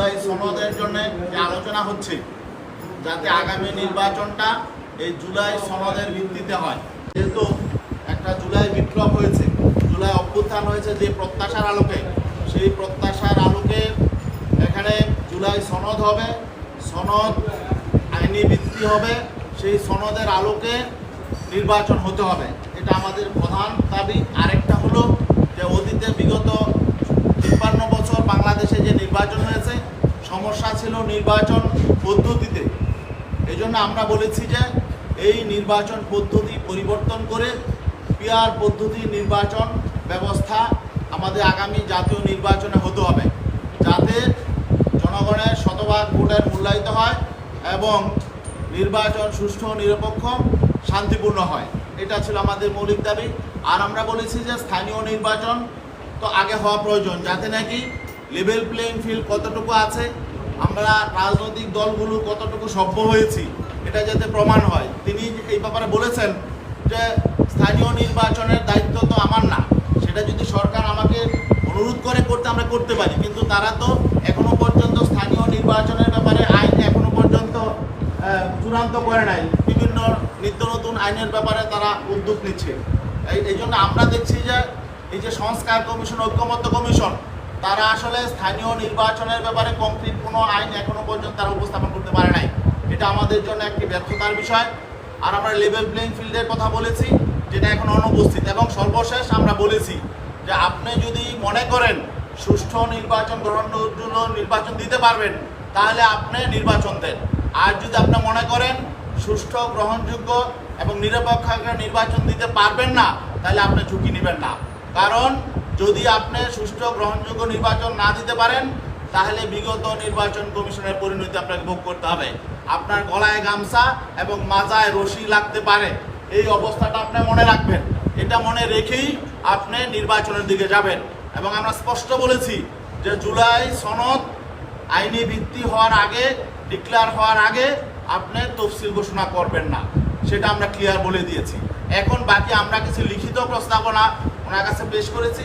জুলাই সনদের জন্য আলোচনা হচ্ছে, যাতে আগামী নির্বাচনটা এই জুলাই সনদের ভিত্তিতে হয়। যেহেতু একটা জুলাই বিপ্লব হয়েছে, জুলাই অভ্যুত্থান হয়েছে যে প্রত্যাশার আলোকে, সেই প্রত্যাশার আলোকে এখানে জুলাই সনদ হবে, সনদ আইনি ভিত্তি হবে, সেই সনদের আলোকে নির্বাচন হতে হবে। এটা আমাদের প্রধান দাবি। আরেকটা হলো যে অতীতে বিগত তিপ্পান্ন বছর বাংলাদেশে যে নির্বাচন হয়েছে সমস্যা ছিল নির্বাচন পদ্ধতিতে এই জন্য আমরা বলেছি যে এই নির্বাচন পদ্ধতি পরিবর্তন করে পিয়ার পদ্ধতি নির্বাচন ব্যবস্থা আমাদের আগামী জাতীয় নির্বাচনে হতে হবে। যাতে জনগণের শতভাগ ভোটের মূল্যায়িত হয় এবং নির্বাচন সুষ্ঠু নিরপেক্ষ, শান্তিপূর্ণ হয়। এটা ছিল আমাদের মৌলিক দাবি। আর আমরা বলেছি যে স্থানীয় নির্বাচন তো আগে হওয়া প্রয়োজন, যাতে নাকি লেভেল প্লেইং ফিল্ড কতটুকু আছে আমরা রাজনৈতিক দলগুলো কতটুকু সভ্য হয়েছি, এটা যাতে প্রমাণ হয়। তিনি এই ব্যাপারে বলেছেন যে স্থানীয় নির্বাচনের দায়িত্ব তো আমার না। সেটা যদি সরকার আমাকে অনুরোধ করে করতে আমরা করতে পারি, কিন্তু তারা তো এখনও পর্যন্ত স্থানীয় নির্বাচনের ব্যাপারে আইন এখনও পর্যন্ত চূড়ান্ত করে নাই। বিভিন্ন নিত্য নতুন আইনের ব্যাপারে তারা উদ্যোগ নিচ্ছে। এই জন্য আমরা দেখছি যে এই যে সংস্কার কমিশন, ঐক্যমত্য কমিশন তারা আসলে স্থানীয় নির্বাচনের ব্যাপারে কংক্রিট কোনো আইন এখনও পর্যন্ত তারা উপস্থাপন করতে পারে নাই। এটা আমাদের জন্য একটি ব্যর্থতার বিষয়। আর আমরা লেভেল প্লেইং ফিল্ডের কথা বলেছি, যেটা এখন অনুপস্থিত। এবং সর্বশেষ আমরা বলেছি যে আপনি যদি মনে করেন সুষ্ঠু নির্বাচন গ্রহণের জন্য নির্বাচন দিতে পারবেন, তাহলে আপনি নির্বাচন দেন। আর যদি আপনি মনে করেন সুষ্ঠু, গ্রহণযোগ্য এবং নিরপেক্ষ নির্বাচন দিতে পারবেন না, তাহলে আপনি ঝুঁকি নেবেন না। কারণ যদি আপনি সুষ্ঠু গ্রহণযোগ্য নির্বাচন না দিতে পারেন, তাহলে বিগত নির্বাচন কমিশনের পরিণতি আপনাকে ভোগ করতে হবে। আপনার গলায় গামছা এবং মাজায় রশি লাগতে পারে। এই অবস্থাটা আপনি মনে রাখবেন। এটা মনে রেখেই আপনি নির্বাচনের দিকে যাবেন। এবং আমরা স্পষ্ট বলেছি যে জুলাই সনদ আইনি ভিত্তি হওয়ার আগে, ডিক্লেয়ার হওয়ার আগে আপনি তফসিল ঘোষণা করবেন না। সেটা আমরা ক্লিয়ার বলে দিয়েছি। এখন বাকি আমরা কিছু লিখিত প্রস্তাবনা ওনার কাছে পেশ করেছি।